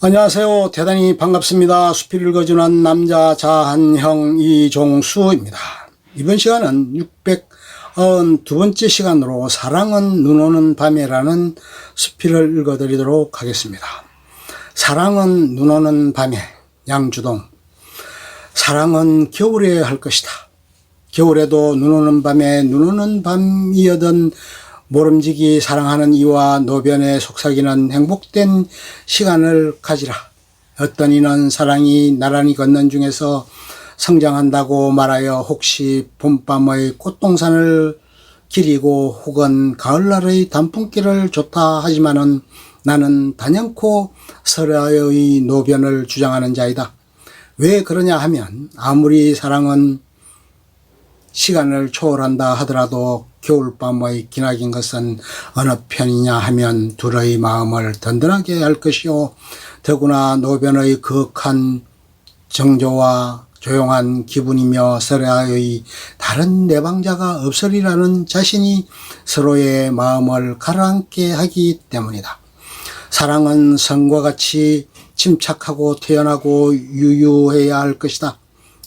안녕하세요. 대단히 반갑습니다. 수필을 거주는 남자 자한형 이종수입니다. 이번 시간은 692번째 시간으로 사랑은 눈 오는 밤에라는 수필을 읽어드리도록 하겠습니다. 사랑은 눈 오는 밤에 양주동 사랑은 겨울에 할 것이다. 겨울에도 눈 오는 밤에 눈 오는 밤이어던 모름지기 사랑하는 이와 노변에 속삭이는 행복된 시간을 가지라. 어떤 이는 사랑이 나란히 걷는 중에서 성장한다고 말하여 혹시 봄밤의 꽃동산을 기리고 혹은 가을날의 단풍길을 좋다 하지만은 나는 단연코 설아의 노변을 주장하는 자이다. 왜 그러냐 하면 아무리 사랑은 시간을 초월한다 하더라도 겨울밤의 기나긴 것은 어느 편이냐 하면 둘의 마음을 든든하게 할 것이요 더구나 노변의 거한 정조와 조용한 기분이며 설아의 다른 내방자가 없으리라는 자신이 서로의 마음을 가라앉게 하기 때문이다. 사랑은 성과 같이 침착하고 태연하고 유유해야 할 것이다.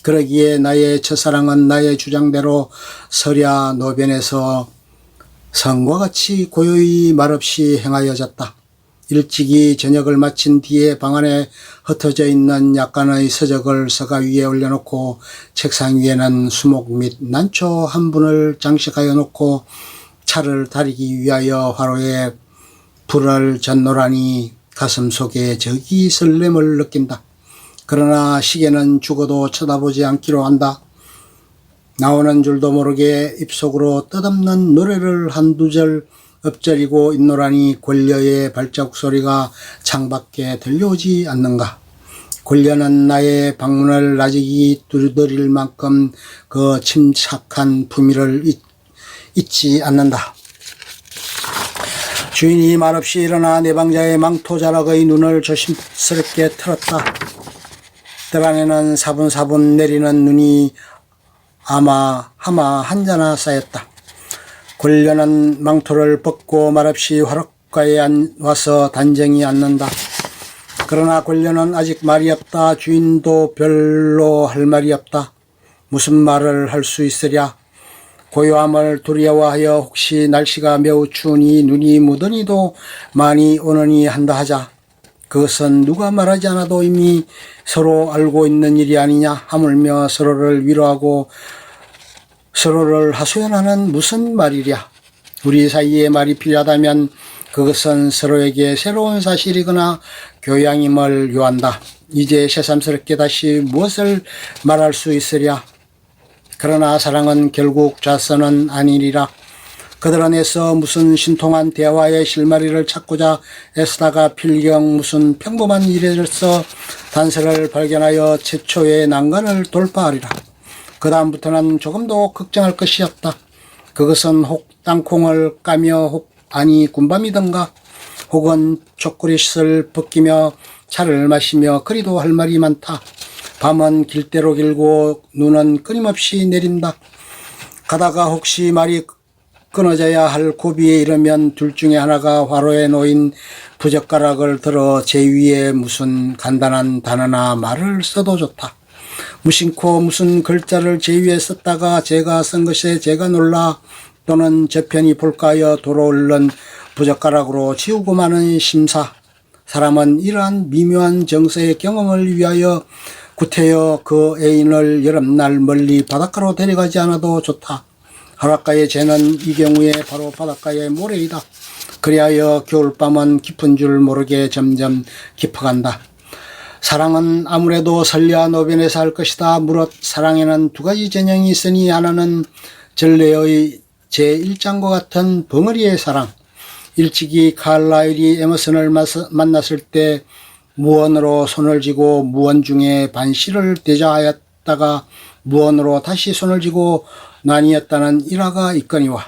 그러기에 나의 첫사랑은 나의 주장대로 설야 노변에서 성과 같이 고요히 말없이 행하여졌다. 일찍이 저녁을 마친 뒤에 방 안에 흩어져 있는 약간의 서적을 서가 위에 올려놓고 책상 위에는 수목 및 난초 한 분을 장식하여 놓고 차를 다리기 위하여 화로에 불을 젓노라니 가슴 속에 저기 설렘을 느낀다. 그러나 시계는 죽어도 쳐다보지 않기로 한다. 나오는 줄도 모르게 입속으로 뜻없는 노래를 한두 절 엎절이고 있노라니 권려의 발자국 소리가 창밖에 들려오지 않는가. 권려는 나의 방문을 나직이 두드릴 만큼 그 침착한 품위를 잊, 잊지 않는다. 주인이 말없이 일어나 내 방자의 망토자락의 눈을 조심스럽게 틀었다. 뜰 안에는 사분사분 내리는 눈이 아마 하마 한자나 쌓였다. 권련한 망토를 벗고 말없이 화롯가에 와서 단정히 앉는다. 그러나 권련은 아직 말이 없다. 주인도 별로 할 말이 없다. 무슨 말을 할 수 있으랴. 고요함을 두려워하여 혹시 날씨가 매우 추우니 눈이 묻으니도 많이 오느니 한다 하자. 그것은 누가 말하지 않아도 이미 서로 알고 있는 일이 아니냐 하물며 서로를 위로하고 서로를 하소연하는 무슨 말이랴. 우리 사이에 말이 필요하다면 그것은 서로에게 새로운 사실이거나 교양임을 요한다. 이제 새삼스럽게 다시 무엇을 말할 수 있으랴. 그러나 사랑은 결국 좌선은 아니리라. 그들 안에서 무슨 신통한 대화의 실마리를 찾고자 애쓰다가 필경 무슨 평범한 일에서 단서를 발견하여 최초의 난관을 돌파하리라. 그 다음부터는 조금도 걱정할 것이 없다. 그것은 혹 땅콩을 까며 혹 아니 군밤이던가 혹은 초콜릿을 벗기며 차를 마시며 그리도 할 말이 많다. 밤은 길대로 길고 눈은 끊임없이 내린다. 가다가 혹시 말이 끊어져야 할 고비에 이르면 둘 중에 하나가 화로에 놓인 부젓가락을 들어 제 위에 무슨 간단한 단어나 말을 써도 좋다. 무심코 무슨 글자를 제 위에 썼다가 제가 쓴 것에 제가 놀라 또는 저편이 볼까하여 돌아올른 부젓가락으로 지우고 마는 심사. 사람은 이러한 미묘한 정서의 경험을 위하여 구태여 그 애인을 여름날 멀리 바닷가로 데려가지 않아도 좋다. 바닷가의 재는 이 경우에 바로 바닷가의 모래이다. 그리하여 겨울밤은 깊은 줄 모르게 점점 깊어간다. 사랑은 아무래도 설리와 노변에서 할 것이다. 무릇 사랑에는 두 가지 전형이 있으니 하나는 전례의 제1장과 같은 벙어리의 사랑. 일찍이 칼라일이 에머슨을 만났을 때 무언으로 손을 쥐고 무언 중에 반시를 대자하였다가 무언으로 다시 손을 쥐고 나뉘었다는 일화가 있거니와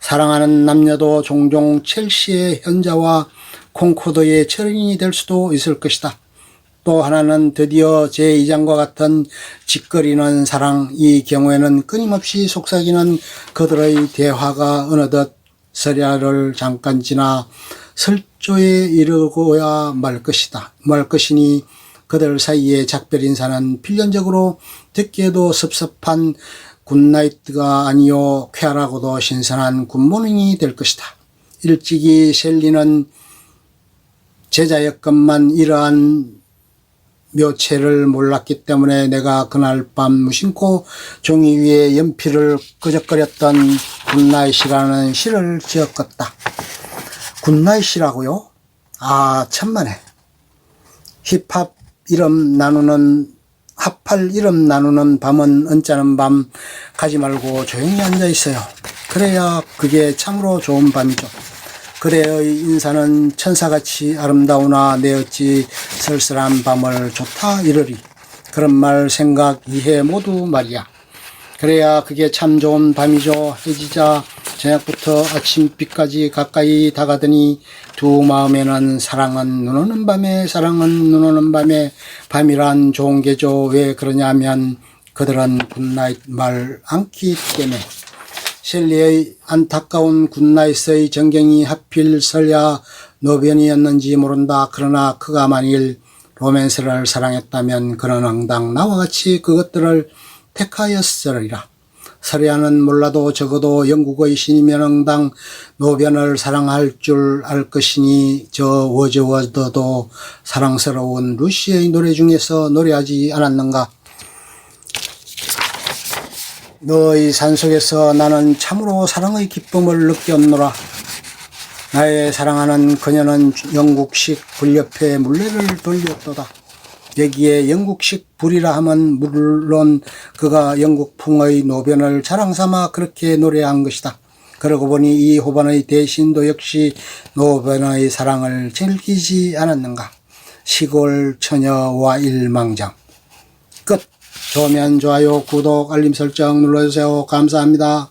사랑하는 남녀도 종종 첼시의 현자와 콩코드의 철인이 될 수도 있을 것이다. 또 하나는 드디어 제2장과 같은 짓거리는 사랑, 이 경우에는 끊임없이 속삭이는 그들의 대화가 어느덧 서야를 잠깐 지나 설조에 이르고야 말 것이다. 말 것이니 그들 사이에 작별 인사는 필연적으로 듣기에도 섭섭한 굿나이트가 아니요 쾌활하고도 신선한 굿모닝이 될 것이다. 일찍이 셸리는 제자였건만 이러한 묘체를 몰랐기 때문에 내가 그날 밤 무심코 종이 위에 연필을 끄적거렸던 굿나잇이라는 시를 지었겠다. 굿나잇이라고요? 아 천만에. 힙합 이름 나누는 합할 이름 나누는 밤은 언짢은 밤 가지 말고 조용히 앉아 있어요. 그래야 그게 참으로 좋은 밤이죠. 그래의 인사는 천사같이 아름다우나 내 어찌 쓸쓸한 밤을 좋다 이르리. 그런 말 생각 이해 모두 말이야. 그래야 그게 참 좋은 밤이죠. 해지자 저녁부터 아침빛까지 가까이 다가더니 두 마음에는 사랑은 눈 오는 밤에 사랑은 눈 오는 밤에 밤이란 좋은 게죠. 왜 그러냐면 그들은 굿나잇 말 않기 때문에 셸리의 안타까운 굿나잇의 전경이 하필 설야 노변이었는지 모른다. 그러나 그가 만일 로맨스를 사랑했다면 그는 응당 나와 같이 그것들을 택하였으리라. 서리아는 몰라도 적어도 영국의 응당 노변을 사랑할 줄 알 것이니 저 워즈워드도 사랑스러운 루시의 노래 중에서 노래하지 않았는가? 너의 산속에서 나는 참으로 사랑의 기쁨을 느꼈노라. 나의 사랑하는 그녀는 영국식 불 옆에 물레를 돌렸도다. 여기에 영국식 불이라 하면 물론 그가 영국풍의 노변을 자랑삼아 그렇게 노래한 것이다. 그러고 보니 이 호반의 대신도 역시 노변의 사랑을 즐기지 않았는가. 시골 처녀와 일망장. 끝. 좋으면 좋아요, 구독, 알림 설정 눌러주세요. 감사합니다.